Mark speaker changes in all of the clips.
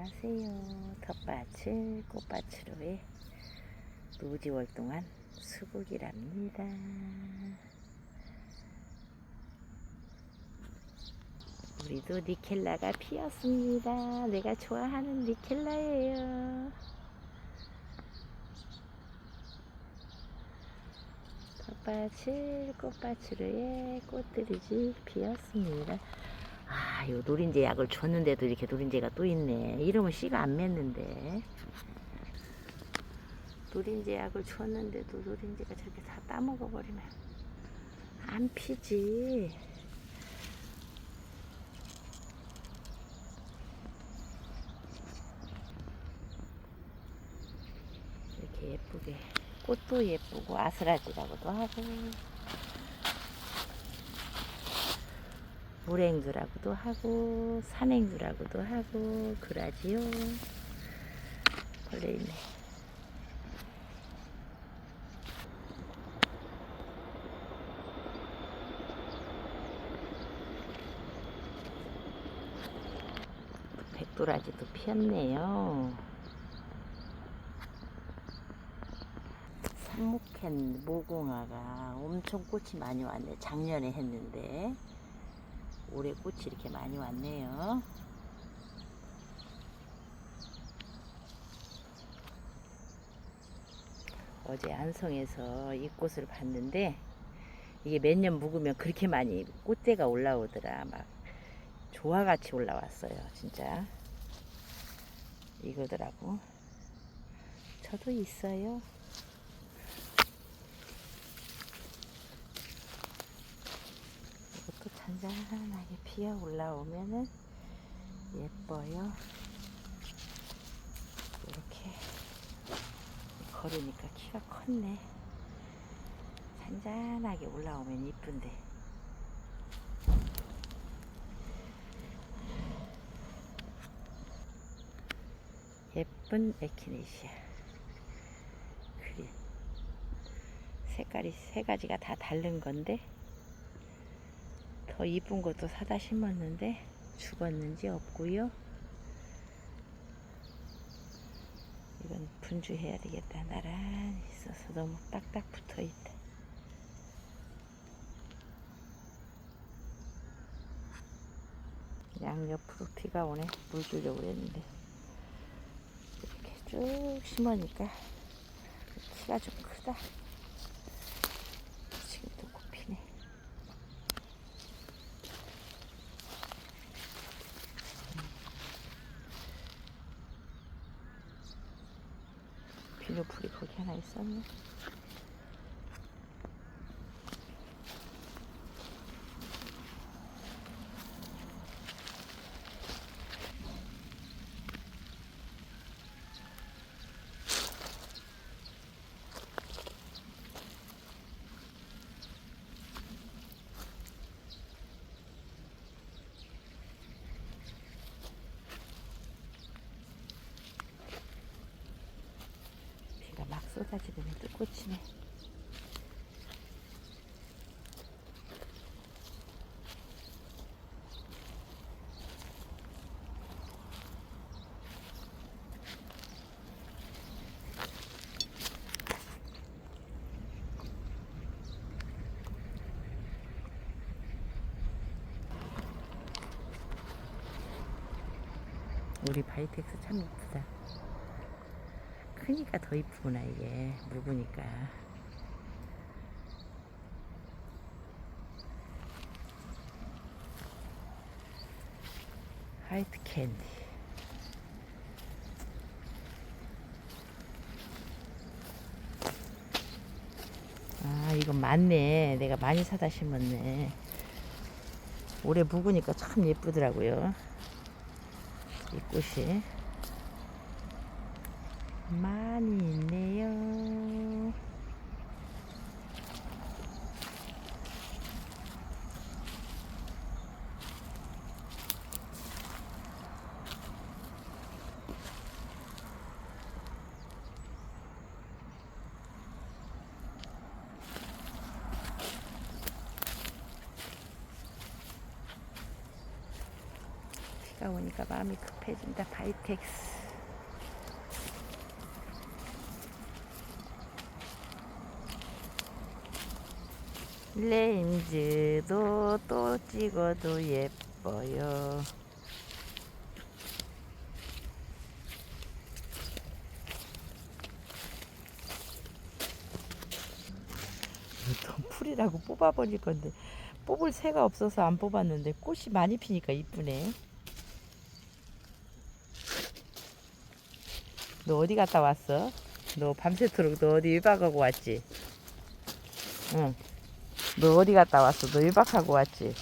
Speaker 1: 안녕하세요. 텃밭을 꽃밭으로의 노지 월동한 수국이랍니다. 우리도 니켈라가 피었습니다. 내가 좋아하는 니켈라예요. 텃밭을 꽃밭으로의 꽃들이 피었습니다. 아, 요 노린재 약을 줬는데도 이렇게 노린재가 또 있네. 이러면 씨가 안 맺는데. 노린재 약을 줬는데도 노린재가 저렇게 다 따먹어 버리면 안 피지. 이렇게 예쁘게 꽃도 예쁘고 아스라지라고도 하고 물행두라고도 하고 산행두라고도 하고 그라지요. 걸려있네. 백도라지도 피었네요. 삼목캔 모공화가 엄청 꽃이 많이 왔네. 작년에 했는데 올해 꽃이 이렇게 많이 왔네요. 어제 안성에서 이 꽃을 봤는데 이게 몇 년 묵으면 그렇게 많이 꽃대가 올라오더라. 막 조화같이 올라왔어요. 진짜 이거더라고. 저도 있어요. 잔잔하게 피어 올라오면은 예뻐요. 이렇게 걸으니까 키가 컸네. 잔잔하게 올라오면 이쁜데. 예쁜 에키네시아. 그린. 색깔이 세 가지가 다 다른 건데 더 이쁜 것도 사다 심었는데 죽었는지 없고요. 이건 분주해야 되겠다. 나란히 있어서 너무 딱딱 붙어 있다. 양옆으로 비가 오네. 물 주려고 그랬는데 이렇게 쭉 심으니까 키가 좀 크다. 지금도 꽃피네. 비누풀이 거 막 쏟아지더니 또 꽂히네. 우리 바이텍스 참 이쁘다. 크니까 더 이쁘구나 이게. 묵으니까. 화이트 캔디. 아 이건 많네. 내가 많이 사다 심었네. 올해 묵으니까 참 예쁘더라고요. 이 꽃이 비가 오니까 마음이 급해진다. 바이텍스. 렌즈도 또 찍어도 예뻐요. 또 풀이라고 뽑아버릴 건데 뽑을 새가 없어서 안 뽑았는데 꽃이 많이 피니까 이쁘네. 너 어디 갔다 왔어? 너 밤새도록 너 어디 1박하고 왔지? 응. 너 어디 갔다 왔어? 너 1박하고 왔지?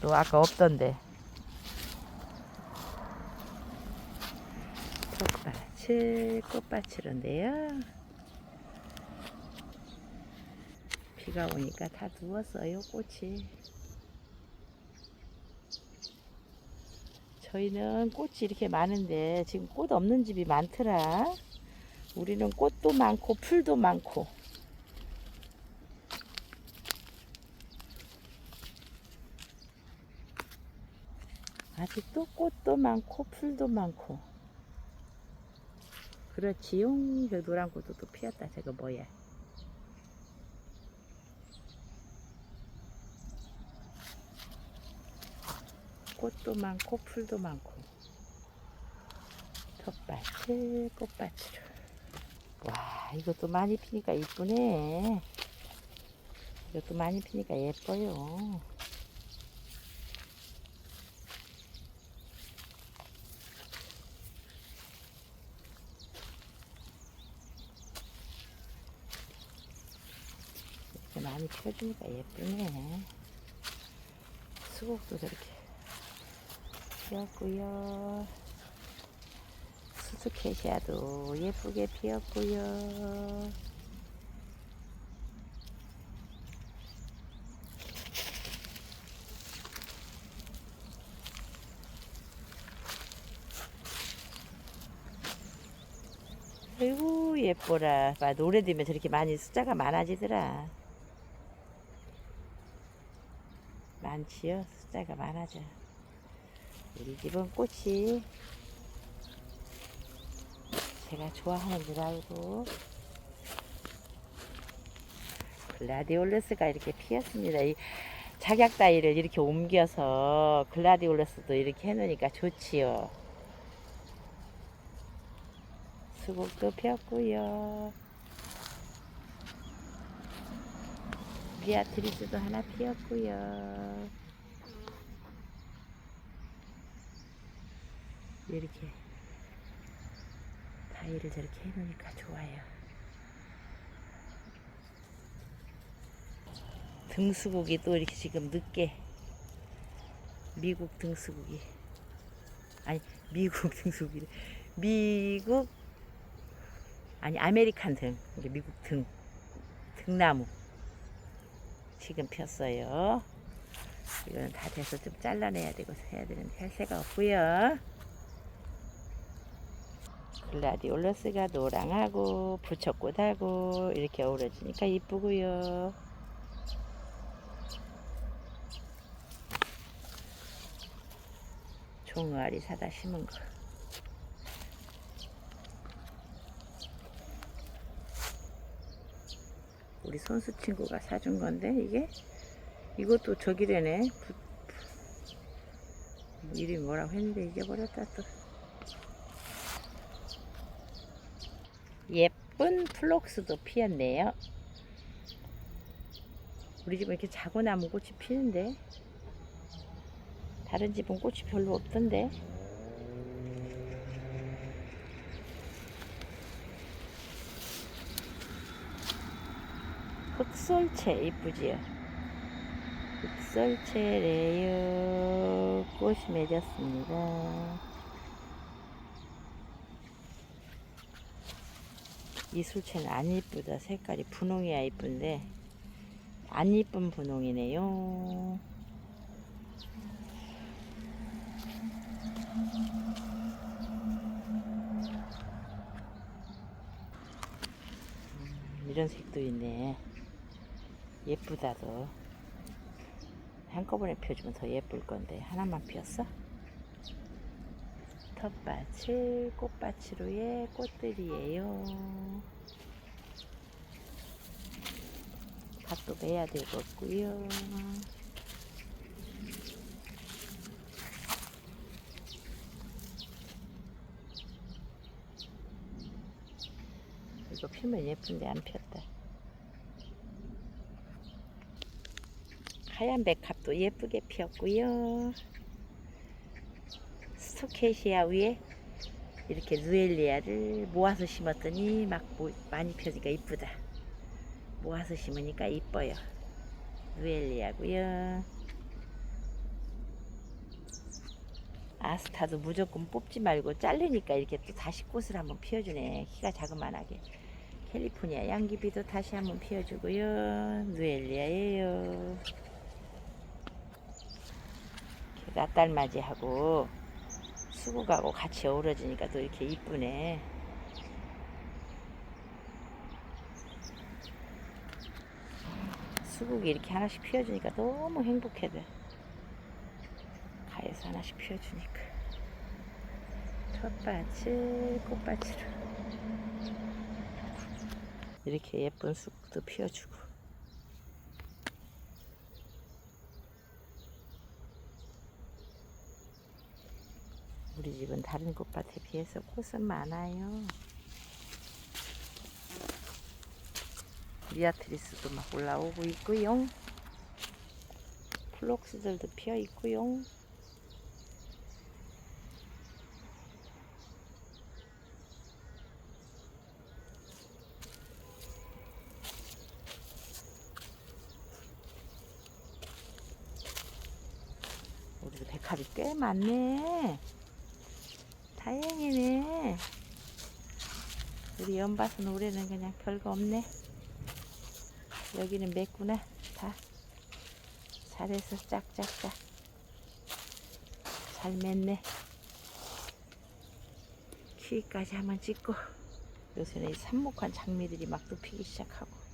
Speaker 1: 너 아까 없던데. 꽃밭을 꽃밭이런데요. 비가 오니까 다 누웠어요, 꽃이. 저희는 꽃이 이렇게 많은데 지금 꽃 없는 집이 많더라. 우리는 꽃도 많고 풀도 많고. 아직도 꽃도 많고 풀도 많고. 그렇지요. 저 노란 꽃도 또 피었다. 저거 뭐야? 꽃도 많고 풀도 많고. 텃밭을 꽃밭으로. 와 이것도 많이 피니까 이쁘네. 이것도 많이 피니까 예뻐요. 이렇게 많이 펴주니까 예쁘네. 수국도 저렇게 피었고요. 수수케시아도 예쁘게 피었고요. 아이고 예뻐라. 봐 노래 들으면 저렇게 많이 숫자가 많아지더라. 많지요? 숫자가 많아져. 우리 집은 꽃이 제가 좋아하는 줄 알고 글라디올러스가 이렇게 피었습니다. 이 작약 따위를 이렇게 옮겨서 글라디올러스도 이렇게 해놓으니까 좋지요. 수국도 피었고요. 비아트리스도 하나 피었고요. 이렇게 다이를 저렇게 해놓으니까 좋아요. 등수국이 또 이렇게 지금 늦게 미국 등수국이 아니 미국 등수국이 미국 아니 아메리칸 등 이게 미국 등 등나무 지금 폈어요. 이거는 다 돼서 좀 잘라내야 되고 해야 되는데 할 새가 없고요. 글라디올러스가 노랑하고 부처꽃하고 이렇게 어우러지니까 이쁘고요. 종아리 사다 심은 거. 우리 손수 친구가 사준 건데 이게 이것도 저기래네. 이름이 뭐라고 했는데 잊어버렸다 또. 예쁜 플록스도 피었네요. 우리 집은 이렇게 자고나무 꽃이 피는데 다른 집은 꽃이 별로 없던데 흑설채 이쁘지요? 흑설채 레이어 꽃이 맺었습니다. 이 술채는 안 이쁘다. 색깔이 분홍이야 이쁜데 안 이쁜 분홍이네요. 음, 이런 색도 있네. 예쁘다도. 한꺼번에 펴주면 더 예쁠 건데 하나만 피었어? 텃밭을 꽃밭으로의 꽃들이에요. 밭도 매야 되겠고요. 이거 피면 예쁜데 안 폈다. 하얀 백합도 예쁘게 피었고요. 스토케이시아 위에 이렇게 누엘리아를 모아서 심었더니 막 모- 많이 펴니까 이쁘다. 모아서 심으니까 이뻐요. 누엘리아고요. 아스타도 무조건 뽑지 말고 자르니까 이렇게 또 다시 꽃을 한번 피워주네. 키가 자그만하게. 캘리포니아 양귀비도 다시 한번 피워주고요. 누엘리아예요. 낫달맞이하고 수국하고 같이 어우러지니까 또 이렇게 이쁘네. 수국이 이렇게 하나씩 피워주니까 너무 행복해 돼. 가에서 하나씩 피워주니까. 텃밭을 꽃밭으로. 이렇게 예쁜 수국도 피워주고. 우리 집은 다른 꽃밭에 비해서 꽃은 많아요. 미아트리스도 막 올라오고 있고요. 플록스들도 피어 있고요. 우리도 백합이 꽤 많네. 다행이네. 우리 연밭은 올해는 그냥 별거 없네. 여기는 맵구나. 다. 잘해서 짝짝짝. 잘 맸네. 키위까지 한번 찍고. 요새는 이 삽목한 장미들이 막 눕히기 시작하고.